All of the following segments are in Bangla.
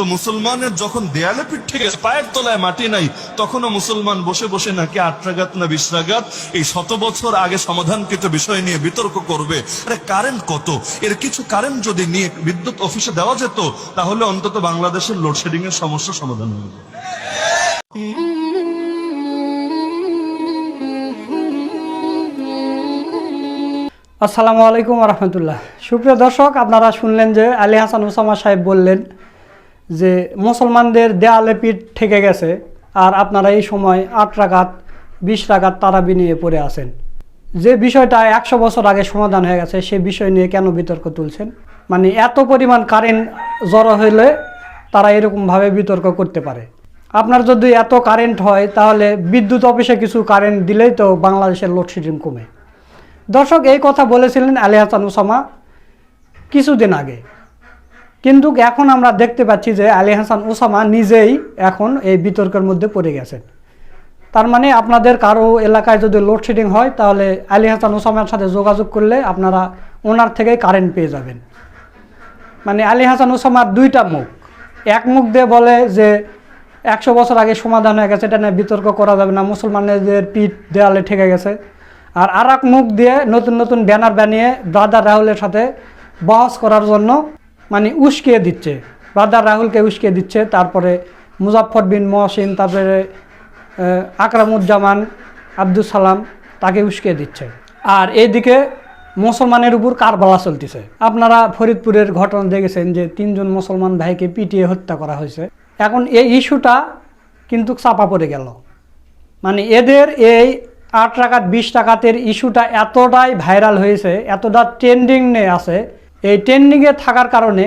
তো মুসলমানের যখন দেয়ালে পিঠ থেকে পায়ের তলায় মাটি নাই, তখনও মুসলমান বসে বসে নাকি আটরাগাত না বিশ্রাগাত? এই শত বছর আগে সমাধানকৃত বিষয় নিয়ে বিতর্ক করবে। আরে কারেন্ট কত? এর কিছু কারেন্ট যদি নিয়ে বিদ্যুৎ অফিসে দেওয়া যেত, তাহলে অন্তত বাংলাদেশের লোডশেডিং এর সমস্যা সমাধান হয়ে যেত। আসসালামু আলাইকুম রহমতুল্লাহ। সুপ্রিয় দর্শক, আপনারা শুনলেন যে আলী হাসান ওসামা সাহেব বললেন যে মুসলমানদের দেয়ালে পিঠ ঠেকে গেছে আর আপনারা এই সময় আট রাকাত, বিশ রাকাত তারাবি নিয়ে পড়ে আছেন। যে বিষয়টা একশো বছর আগে সমাধান হয়ে গেছে, সে বিষয় নিয়ে কেন বিতর্ক তুলছেন? মানে এত পরিমাণ কারেন্ট জড়ো হইলে তারা এরকমভাবে বিতর্ক করতে পারে। আপনার যদি এত কারেন্ট হয়, তাহলে বিদ্যুৎ অফিসে কিছু কারেন্ট দিলেই তো বাংলাদেশের লোডশেডিং কমে। দর্শক, এই কথা বলেছিলেন আলী হাসান ওসামা কিছুদিন আগে। কিন্তু এখন আমরা দেখতে পাচ্ছি যে আলী হাসান ওসামা নিজেই এখন এই বিতর্কের মধ্যে পড়ে গেছেন তার মানে আপনাদের কারও এলাকায় যদি লোডশেডিং হয়, তাহলে আলী হাসান ওসামার সাথে যোগাযোগ করলে আপনারা ওনার থেকেই কারেন্ট পেয়ে যাবেন। মানে আলী হাসান ওসামার দুইটা মুখ। এক মুখ দিয়ে বলে যে একশো বছর আগে সমাধান হয়ে গেছে, এটা নিয়ে বিতর্ক করা যাবে না, মুসলমানদের পিঠ দেয়ালে ঠেকে গেছে। আর আর মুখ দিয়ে নতুন নতুন ব্যানার বানিয়ে ব্রাদার রাহুলের সাথে বহস করার জন্য মানে উস্কিয়ে দিচ্ছে। ব্রাদার রাহুলকে উস্কিয়ে দিচ্ছে, তারপরে মুজাফর বিন মহসিন, তারপরে আকরামুজ্জামান আব্দুল সালাম, তাকে উস্কিয়ে দিচ্ছে। আর এইদিকে মুসলমানের উপর কারবালা চলতেছে। আপনারা ফরিদপুরের ঘটনা দেখেছেন যে তিনজন মুসলমান ভাইকে পিটিয়ে হত্যা করা হয়েছে। এখন এই ইস্যুটা কিন্তু চাপা পড়ে গেল। মানে এদের এই আট টাকাত বিশ টাকাতের ইস্যুটা এতটাই ভাইরাল হয়েছে, এতটা ট্রেন্ডিং নিয়ে আছে এই ট্রেন্ডিংয়ে থাকার কারণে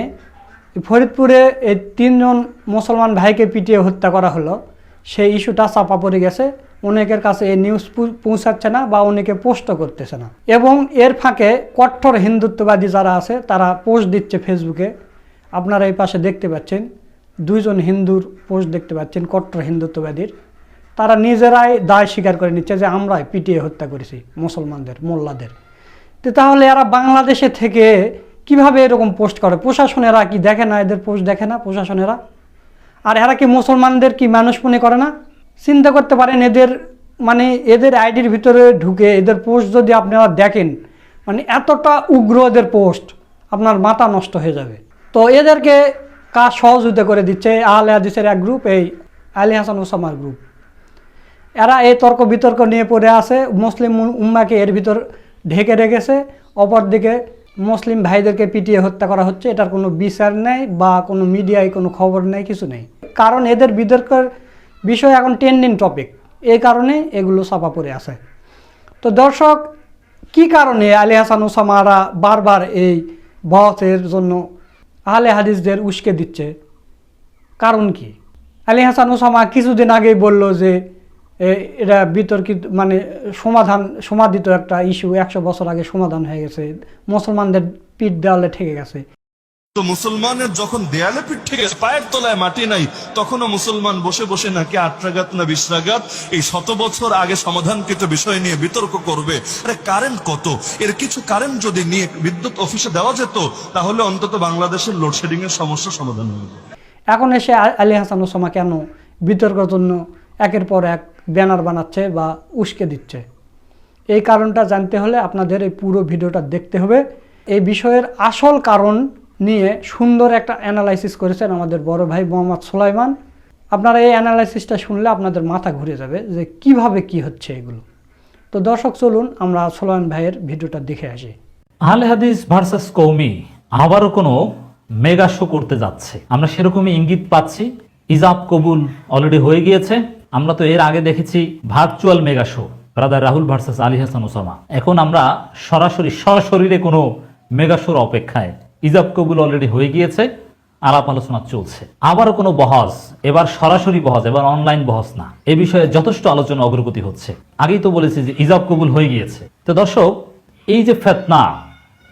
ফরিদপুরে এই তিনজন মুসলমান ভাইকে পিটিয়ে হত্যা করা হলো। সেই ইস্যুটা চাপা পড়ে গেছে। অনেকের কাছে এই নিউজ পৌঁছাচ্ছে না বা অনেকে পোস্টও করতেছে না। এবং এর ফাঁকে কট্টর হিন্দুত্ববাদী যারা আছে, তারা পোস্ট দিচ্ছে ফেসবুকে আপনারা এই পাশে দেখতে পাচ্ছেন, দুইজন হিন্দুর পোস্ট দেখতে পাচ্ছেন কট্টর হিন্দুত্ববাদীর। তারা নিজেরাই দায় স্বীকার করে নিচ্ছে যে আমরাই পিটিয়ে হত্যা করেছি মুসলমানদের, মোল্লাদের। তো তাহলে এরা বাংলাদেশে থেকে কীভাবে এরকম পোস্ট করে? প্রশাসনেরা কি দেখে না এদের পোস্ট দেখে না প্রশাসনেরা? আর এরা কি মুসলমানদের কি মানুষ মনে করে না? চিন্তা করতে পারেন এদের মানে এদের আইডির ভিতরে ঢুকে এদের পোস্ট যদি আপনারা দেখেন মানে এতটা উগ্র এদের পোস্ট আপনার মাথা নষ্ট হয়ে যাবে। তো এদেরকে কাজ সহযোগিতা করে দিচ্ছে? আহলে হাদিসের এক গ্রুপ এই আলী হাসান ওসামার গ্রুপ এরা এই তর্ক বিতর্ক নিয়ে পড়ে আছে, মুসলিম উম্মাকে এর ভিতর ঢেকে রেখেছে, অপরদিকে মুসলিম ভাইদেরকে পিটিয়ে হত্যা করা হচ্ছে, এটার কোনো বিচার নেই বা কোনো মিডিয়ায় কোনো খবর নেই, কিছু নেই। কারণ এদের বিতর্কের বিষয় এখন ট্রেন্ডিং টপিক এই কারণে এগুলো চাপা পড়ে আছে। তো দর্শক, কি কারণে আলী হাসান ওসামারা বারবার এই বহসের জন্য আহলে হাদিসদের উস্কে দিচ্ছে? কারণ কি? আলী হাসান ওসামা কিছুদিন আগেই বলল যে এটা বিতর্কিত মানে সমাধান সমাধিত একটা ইস্যু একশো বছর আগে সমাধান হয়ে গেছে। মুসলমানদের পিঠ দেওয়ালে ঠেকে গেছে। তো মুসলমানের যখন দেয়ালে পিঠ থেকে পায়ের তলায় মাটি নাই তখনও মুসলমান বসে বসে নাকি আটরাগাত না বিশ্রাগাত এই শত বছর আগে সমাধানকৃত বিষয় নিয়ে বিতর্ক করবে। আরে কারেন্ট কত? এর কিছু কারেন্ট যদি নিয়ে বিদ্যুৎ অফিসে দেওয়া যেত তাহলে অন্তত বাংলাদেশের লোডশেডিং এর সমস্যা সমাধান হয়ে এখন এসে আলী হাসান ওসামা কেন বিতর্কের জন্য একের পর এক ব্যানার বানাচ্ছে বা উস্কে দিচ্ছে। এই কারণটা জানতে হলে আপনাদের এই পুরো ভিডিওটা দেখতে হবে। এই বিষয়ের আসল কারণ নিয়ে সুন্দর একটা অ্যানালাইসিস করেছেন আমাদের বড় ভাই মোহাম্মদ সোলাইমান। আপনারা এই অ্যানালাইসিসটা শুনলে আপনাদের মাথা ঘুরে যাবে যে কীভাবে কি হচ্ছে এগুলো। তো দর্শক, চলুন আমরা সোলাইমান ভাইয়ের ভিডিওটা দেখে আসি। আহলে হাদিস ভার্সাস কৌমি আবারও কোনো মেগা শো করতে যাচ্ছে। আমরা সেরকমই ইঙ্গিত পাচ্ছি। ইজাব কবুল অলরেডি হয়ে গিয়েছে। আমরা তো এর আগে দেখেছি virtual mega show brother Rahul versus Ali Hasan Osama. এখন আমরা সরাসরি সরাসরিরে কোনো মেগা শোর অপেক্ষায় ইজাব কবুল অলরেডি হয়ে গিয়েছে, আলাপ আলোচনা চলছে। আবারও কোনো বহস, এবার সরাসরি বহস, এবার অনলাইন বহস না। এ বিষয়ে যথেষ্ট আলোচনা অগ্রগতি হচ্ছে। আগেই তো বলেছি যে ইজাব কবুল হয়ে গিয়েছে। তো দর্শক, এই যে ফেতনা,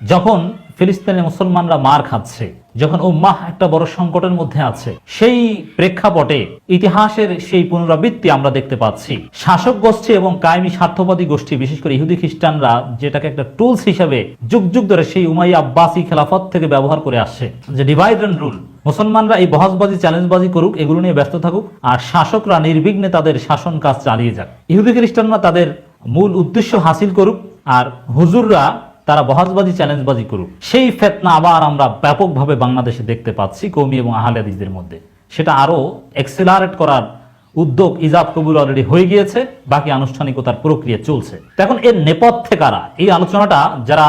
যখন ফিলিস্তিনের মুসলমানরা মার খাচ্ছে যখন উম্মাহ একটা বড় সংকটের মধ্যে আছে, সেই প্রেক্ষাপটে ইতিহাসের সেই পুনরাবৃত্তি আমরা দেখতে পাচ্ছি। শাসক গোষ্ঠী এবং কায়েমি স্বার্থবাদী গোষ্ঠী, বিশেষ করে ইহুদি খ্রিস্টানরা, যেটাকে একটা টুলস হিসেবে যুগ যুগ ধরে সেই উমাই আব্বাসী খেলাফত থেকে ব্যবহার করে আসছে। যে ডিভাইড অ্যান্ড রুল মুসলমানরা এই বহসবাজি চ্যালেঞ্জবাজি করুক, এগুলো নিয়ে ব্যস্ত থাকুক, আর শাসকরা নির্বিঘ্নে তাদের শাসন কাজ চালিয়ে যাক। ইহুদি খ্রিস্টানরা তাদের মূল উদ্দেশ্য হাসিল করুক, আর হুজুররা তারা বহাজবাজি চ্যালেঞ্জবাজি করুক। সেই ফেতনা আবার আমরা ব্যাপকভাবে বাংলাদেশে দেখতে পাচ্ছি কৌমি এবং আহলাদিসদের মধ্যে। সেটা আরও এক্সেলারেট করার উদ্যোগ ইজাব কবুল অলরেডি হয়ে গিয়েছে, বাকি আনুষ্ঠানিকতার প্রক্রিয়া চলছে। এখন এর নেপথ্যে কারা? এই আলোচনাটা যারা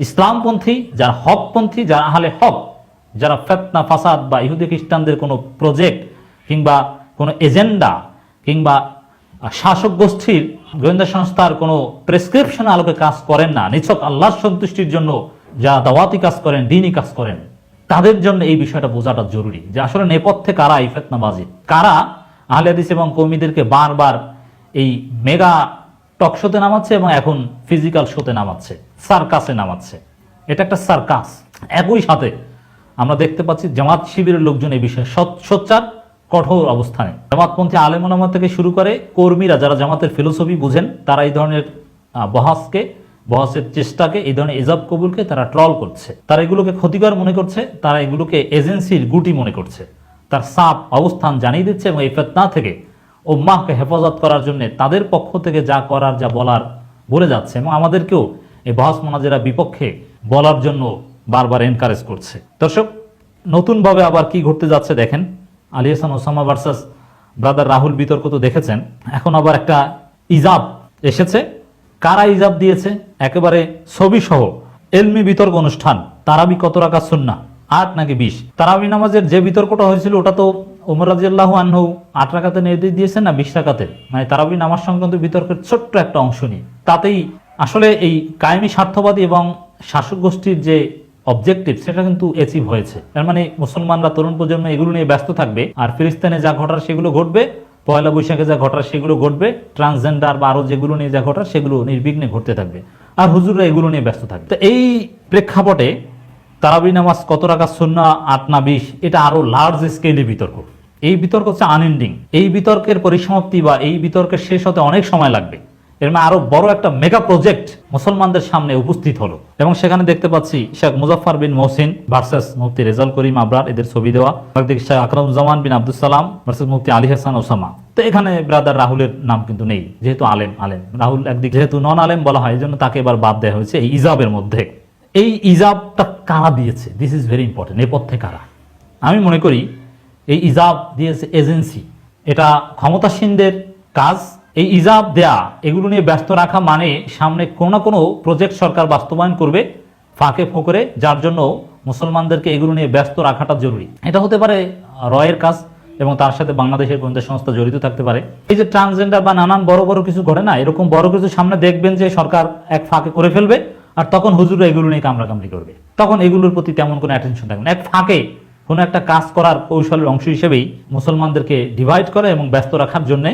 ইসলামপন্থী, যারা হকপন্থী, যারা আহলে হক, যারা ফেতনা, ফাসাদ বা ইহুদি খ্রিস্টানদের কোনো প্রজেক্ট কিংবা কোনো এজেন্ডা কিংবা শাসক গোষ্ঠীর গোয়েন্দা সংস্থার কোনো প্রেসক্রিপশন আলোকে কাজ করেন না। নিছক আল্লাহর সন্তুষ্টির জন্য যা দাওয়াতি কাজ করেন, দিনই কাজ করেন, তাদের জন্য এই বিষয়টা বোঝাটা জরুরি যে আসলে নেপথ্যে কারা এই ফেতনাবাজি? কারা আহলে হাদিস এবং কর্মীদেরকে বারবার এই মেগা টক শোতে নামাচ্ছে এবং এখন ফিজিক্যাল শোতে নামাচ্ছে সার্কাসে নামাচ্ছে? এটা একটা সার্কাস একই সাথে আমরা দেখতে পাচ্ছি জামাত শিবিরের লোকজন এই বিষয়ে সোচ্চার কঠোর অবস্থানে। জামাতপন্থী আলেমুলামা থেকে শুরু করে কর্মীরা যারা জামাতের ফিলোসফি বুঝেন, তারা এই ধরনের বহাসকে, বহাসের চেষ্টাকে, এই ধরনের এজাব কবুলকে তারা ট্রল করছে। তারা এগুলোকে ক্ষতিকর মনে করছে, তারা এগুলোকে এজেন্সির গুটি মনে করছে। তার সাপ অবস্থান জানিয়ে দিচ্ছে এবং এই ফেতনা থেকে ও মাহকে হেফাজত করার জন্য তাদের পক্ষ থেকে যা করার, যা বলার বলে যাচ্ছে এবং আমাদেরকেও এই বহাস মোনাজেরা বিপক্ষে বলার জন্য বারবার এনকারেজ করছে। দর্শক, নতুনভাবে আবার কি ঘটতে যাচ্ছে দেখেন। আলী হাসান ওসামা ভার্সাস ব্রাদার রাহুল বিতর্ক তো দেখেছেন। এখন আবার একটা ইজাব এসেছে। কারা ইজাব দিয়েছে? একেবারে ছবি সহ এলমি বিতর্ক অনুষ্ঠান। তারাবি কত রাখা সুন্না আট নাকি বিশ? তারাবি নামাজের যে বিতর্কটা হয়েছিল, ওটা তো ওমর রাজিয়াল্লাহ আনহু আট রাকাতে নির্দেশ দিয়েছেন না, বিশ রাকাতে? মানে তারাবি নামাজ সংক্রান্ত বিতর্কের ছোট্ট একটা অংশ নিয়ে। তাতেই আসলে এই কায়েমি স্বার্থবাদী এবং শাসক গোষ্ঠীর যে অবজেক্টিভ সেটা কিন্তু অ্যাচিভ হয়েছে। তার মানে মুসলমানরা তরুণ প্রজন্ম এগুলো নিয়ে ব্যস্ত থাকবে আর ফিলিস্তিনে যা ঘটার সেগুলো ঘটবে, পয়লা বৈশাখে যা ঘটার সেগুলো ঘটবে ট্রান্সজেন্ডার বা আরও যেগুলো নিয়ে যা ঘটার সেগুলো নির্বিঘ্নে ঘটতে থাকবে। আর হুজুররা এগুলো নিয়ে ব্যস্ত থাকবে। তো এই প্রেক্ষাপটে তারাবি নামাজ কত টাকা শূন্য আট না বিশ? এটা আরও লার্জ স্কেলে বিতর্ক। এই বিতর্ক হচ্ছে আনএন্ডিং এই বিতর্কের পরিসমাপ্তি বা এই বিতর্কের শেষ হতে অনেক সময় লাগবে। এর মানে আরও বড় একটা মেগা প্রজেক্ট মুসলমানদের সামনে উপস্থিত হলো। এবং সেখানে দেখতে পাচ্ছি শেখ মুজাফর বিন মোহসিন ভার্সেস মুফতি রেজাল করিম আবরার, এদের ছবি দেওয়া। শেখ আকরমুজ্জামান বিন আব্দুল সালাম ভার্সেস মুফতি আলী হাসান ওসামা। তো এখানে ব্রাদার রাহুলের নাম কিন্তু নেই, যেহেতু আলেম আলেম। রাহুল একদিকে, যেহেতু নন আলেম বলা হয় এই জন্য তাকে এবার বাদ দেওয়া হয়েছে এই ইজাবের মধ্যে। এই ইজাবটা কারা দিয়েছে? দিস ইজ ভেরি ইম্পর্টেন্ট নেপথ্যে কারা? আমি মনে করি এই ইজাব দিয়েছে এজেন্সি এটা ক্ষমতাসীনদের কাজ এই ইজাব দেয়া, এগুলো নিয়ে ব্যস্ত রাখা মানে সামনে কোনো না কোনো প্রজেক্ট সরকার বাস্তবায়ন করবে ফাঁকে ফোকরে, যার জন্য মুসলমানদেরকে এগুলো নিয়ে ব্যস্ত রাখাটা জরুরি। এটা হতে পারে রয়ের কাজ এবং তার সাথে বাংলাদেশের গোয়েন্দা সংস্থা জড়িত থাকতে পারে। এই যে ট্রান্সজেন্ডার বা নানান বড় বড় কিছু ঘটে না, এরকম বড় কিছু সামনে দেখবেন যে সরকার এক ফাঁকে করে ফেলবে আর তখন হুজুরা এগুলো নিয়ে কামড়াকামড়ি করবে। তখন এগুলোর প্রতি তেমন কোনো অ্যাটেনশন থাকবে না। এক ফাঁকে কোনো একটা কাজ করার কৌশলের অংশ হিসেবেই মুসলমানদেরকে ডিভাইড করে এবং ব্যস্ত রাখার জন্য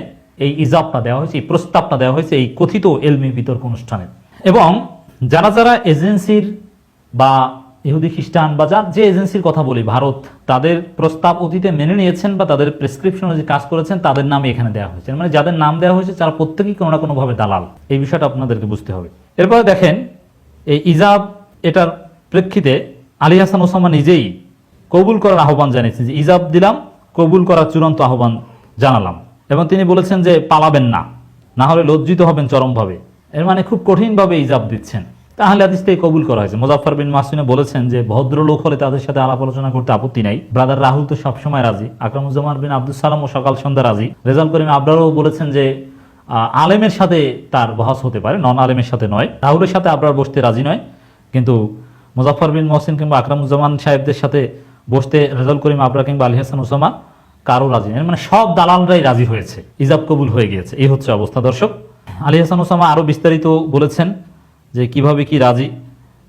এই ইজাবটা দেওয়া হয়েছে, এই প্রস্তাবটা দেওয়া হয়েছে এই কথিত এলমি বিতর্ক অনুষ্ঠানে। এবং যারা যারা এজেন্সির বা ইহুদি খ্রিস্টান বা যার যে এজেন্সির কথা বলি, ভারত, তাদের প্রস্তাব অতীতে মেনে নিয়েছেন বা তাদের প্রেসক্রিপশন যে কাজ করেছেন, তাদের নামে এখানে দেওয়া হয়েছে। মানে যাদের নাম দেওয়া হয়েছে, তারা প্রত্যেকেই কোনো না কোনোভাবে দালাল। এই বিষয়টা আপনাদেরকে বুঝতে হবে। এরপরে দেখেন, এই ইজাব এটার প্রেক্ষিতে আলী হাসান ওসামা নিজেই কবুল করার আহ্বান জানিয়েছেন যে, ইজাব দিলাম, কবুল করার চূড়ান্ত আহ্বান জানালাম। এবং তিনি বলেছেন যে পালাবেন না না হলে লজ্জিত হবেন চরমভাবে। এর মানে খুব কঠিনভাবে ইজাব দিচ্ছেন। তাহলে হাদিস থেকে কবুল করা হয়েছে। মুজাফর বিন মাসুনে বলেছেন যে ভদ্রলোক হলে তাদের সাথে আলাপ আলোচনা করতে আপত্তি নাই। ব্রাদার রাহুল তো সবসময় রাজি। আকরামুজ্জামান বিন আব্দুল সালাম ও সকাল সন্ধ্যা রাজি। রেজাল করিম আবরারও বলেছেন যে আলেমের সাথে তার বহাস হতে পারে, নন আলেমের সাথে নয়। রাহুলের সাথে আবরার বসতে রাজি নয়। কিন্তু মুজাফর বিন মহসিন কিংবা আকরামুজ্জামান সাহেবদের সাথে বসতে রেজাল করিম আবরা কিংবা আলী হাসান ওসামা কারও রাজি নেই। মানে সব দালালরাই রাজি হয়েছে ইজাব কবুল হয়ে গিয়েছে। এই হচ্ছে অবস্থা, দর্শক। আলী হাসান ওসামা আরও বিস্তারিত বলেছেন যে কীভাবে কি রাজি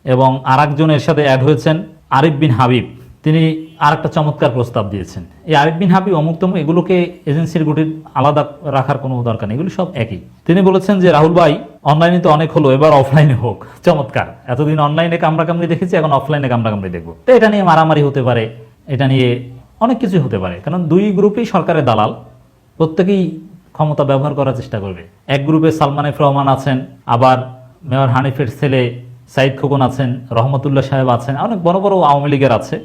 এবং আরেকজন এর সাথে অ্যাড হয়েছেন আরিফ বিন হাবিব। তিনি আর একটা চমৎকার প্রস্তাব দিয়েছেন। এই আরিফ বিন হাবিব অমুক তমুক এগুলোকে এজেন্সির গুটির আলাদা রাখার কোনো দরকার নেই, এগুলো সব একই। তিনি বলেছেন যে, রাহুল ভাই অনলাইনে তো অনেক হলো, এবার অফলাইনে হোক। চমৎকার। এতদিন অনলাইনে কামড়া কামড়ি দেখেছি, এখন অফলাইনে কামড়া কামড়ি দেখব। তো এটা নিয়ে মারামারি হতে পারে, এটা নিয়ে অনেক কিছু হতে পারে। কারণ দুই গ্রুপই সরকারের দালাল, প্রত্যেকেই ক্ষমতা ব্যবহার করার চেষ্টা করবে। এক গ্রুপে সালমান এফ রহমান আছেন, আবার মেয়র হানিফের ছেলে সাইদ খোকন আছেন, রহমতুল্লাহ সাহেব আছেন, অনেক বড় বড় আওয়ামী লীগের আছে।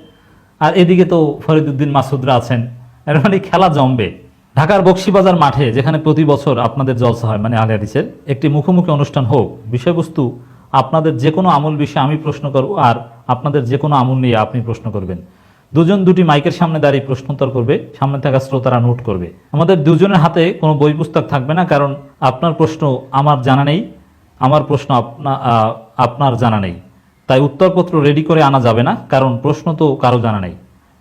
আর এদিকে তো ফরিদুদ্দিন মাসুদরা আছেন। এর মানে খেলা জমবে। ঢাকার বক্সিবাজার মাঠে, যেখানে প্রতি বছর আপনাদের জলসা হয় মানে আলী হাদিসের, একটি মুখোমুখি অনুষ্ঠান হোক, বিষয়বস্তু আপনাদের যে কোনো আমল বিষয়ে আমি প্রশ্ন করব, আর আপনাদের যে কোনো আমল নিয়ে আপনি প্রশ্ন করবেন। দুজন দুটি মাইকের সামনে দাঁড়িয়ে প্রশ্নোত্তর করবে, সামনে থাকা শ্রোতারা নোট করবে। আমাদের দুজনের হাতে কোনো বই পুস্তক থাকবে না, কারণ আপনার প্রশ্ন আমার জানা নেই, আমার প্রশ্ন আপনা- আপনার জানা নেই। তাই উত্তরপত্র রেডি করে আনা যাবে না, কারণ প্রশ্ন তো কারও জানা নেই।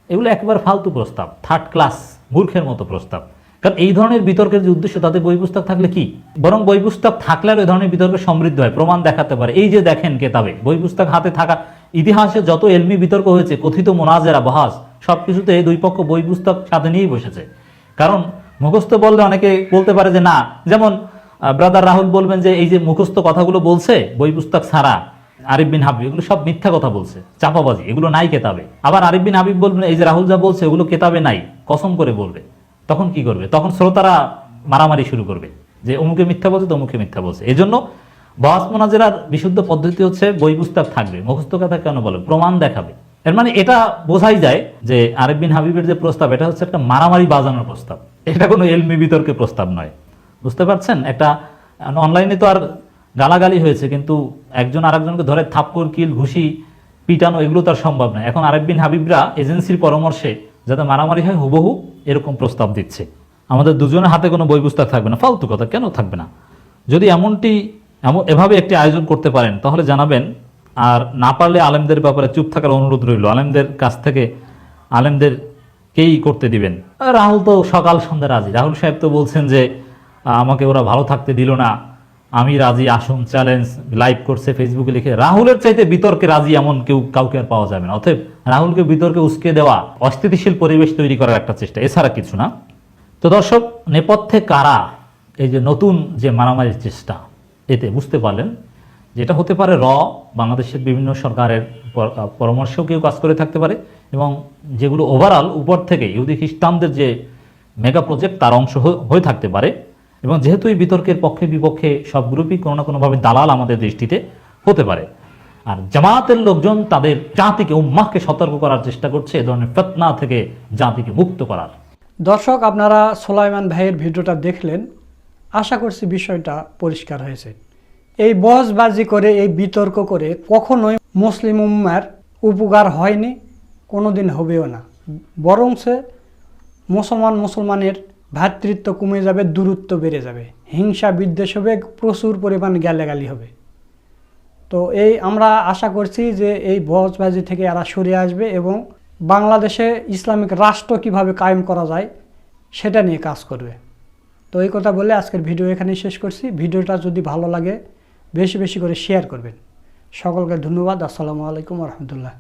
এগুলো একবার ফালতু প্রস্তাব থার্ড ক্লাস মূর্খের মতো প্রস্তাব। কারণ এই ধরনের বিতর্কের যে উদ্দেশ্য, তাতে বই পুস্তক থাকলে কি? বরং বই পুস্তক থাকলে এই ধরনের বিতর্ক সমৃদ্ধ হয়, প্রমাণ দেখাতে পারে। এই যে দেখেন কেতাবে বই পুস্তক হাতে থাকা ইতিহাসে যত এলমি বিতর্ক হয়েছে, কথিত মোনাজেরা, বহাস সবকিছুতে এই দুই পক্ষ বই পুস্তক সাথে নিয়েই বসেছে। কারণ মুখস্থ বললে অনেকে বলতে পারে যে, না। যেমন ব্রাদার রাহুল বলবেন যে, এই যে মুখস্থ কথাগুলো বলছে, বই পুস্তক ছাড়া। আরিফ বিন হাবিব, এগুলো সব মিথ্যা কথা বলছে, চাপাবাজি, এগুলো নাই কেতাবে। আবার আরিফ বিন হাবিব বলবেন, এই যে রাহুল যা বলছে ওগুলো কেতাবে নাই। কসম করে বলবে। তখন কি করবে? তখন শ্রোতারা মারামারি শুরু করবে। যে, অমুকে মিথ্যা বলছে তো অমুকে মিথ্যা বলছে। এই জন্য বহাস মোনাজেরার বিশুদ্ধ পদ্ধতি হচ্ছে বই পুস্তক থাকবে, মুখস্থ কথা কেন বলে? প্রমাণ দেখাবে। এর মানে এটা বোঝাই যায় যে আরিফ বিন হাবিবের যে প্রস্তাব, এটা হচ্ছে একটা মারামারি বাজানোর প্রস্তাব। এটা কোনো এলমি বিতর্কের প্রস্তাব নয়। বুঝতে পারছেন? একটা, অনলাইনে তো আর গালাগালি হয়েছে, কিন্তু একজন আরেকজনকে ধরে থাপ্পড়, কিল, ঘুষি, পিটানো, এগুলো তো আর সম্ভব নয়। এখন আরেক বিন হাবিবরা এজেন্সির পরামর্শে যাতে মারামারি হয়, হুবহু এরকম প্রস্তাব দিচ্ছে। আমাদের দুজনের হাতে কোনো বই পুস্তক থাকবে না। ফালতু কথা, কেন থাকবে না? যদি এমনটি এমন এভাবে একটি আয়োজন করতে পারেন, তাহলে জানাবেন। আর না পারলে আলেমদের ব্যাপারে চুপ থাকার অনুরোধ রইল। আলেমদের কাছ থেকে আলেমদেরকেই করতে দিবেন। রাহুল তো সকাল সন্ধ্যা রাজি। রাহুল সাহেব তো বলছেন যে, আমাকে ওরা ভালো থাকতে দিল না। আমি রাজি, আসুন, চ্যালেঞ্জ, লাইভ করছে, ফেসবুকে লিখে। রাহুলের চাইতে বিতর্কে রাজি এমন কেউ, কাউকে আর পাওয়া যাবে না। অতএব রাহুলকে বিতর্কে উস্কে দেওয়া অস্থিতিশীল পরিবেশ তৈরি করার একটা চেষ্টা। এছাড়া কিছু না। তো দর্শক, নেপথ্যে কারা? এই যে নতুন যে মারামারির চেষ্টা। এতে বুঝতে পারলেন যেটা হতে পারে র বাংলাদেশের বিভিন্ন সরকারের পর- আহ, পরামর্শেও কেউ কাজ করে থাকতে পারে এবং যেগুলো ওভারঅল উপর থেকে ইহুদি খ্রিস্টানদের যে মেগা প্রজেক্ট তার অংশ হয়ে থাকতে পারে এবং যেহেতু এই বিতর্কের পক্ষে বিপক্ষে সব গ্রুপই কোনো না কোনোভাবে দালাল আমাদের দৃষ্টিতে হতে পারে। আর জামাতের লোকজন তাদের জাতিকে উম্মাহকে সতর্ক করার চেষ্টা করছে এ ধরনের ফেতনা থেকে জাতিকে মুক্ত করার। দর্শক আপনারা সোলাইমান ভাইয়ের ভিডিওটা দেখলেন। আশা করছি বিষয়টা পরিষ্কার হয়েছে। এই বসবাজি করে, এই বিতর্ক করে কখনোই মুসলিম উম্মার উপকার হয়নি, কোনোদিন হবেও না। বরং সে মুসলমান মুসলমানের ভ্রাতৃত্ব কমে যাবে, দূরত্ব বেড়ে যাবে। হিংসা বিদ্বেষ হবে, প্রচুর পরিমাণ গালাগালি হবে। তো এই আমরা আশা করছি যে এই বসবাজি থেকে এরা সরে আসবে এবং বাংলাদেশে ইসলামিক রাষ্ট্র কীভাবে কায়েম করা যায়, সেটা নিয়ে কাজ করবে। তো এই কথা বলে আজকের ভিডিও এখানেই শেষ করছি। ভিডিওটা যদি ভালো লাগে, বেশি বেশি করে শেয়ার করবেন। সকলকে ধন্যবাদ। আসসালামু আলাইকুম রহমতুল্লাহ।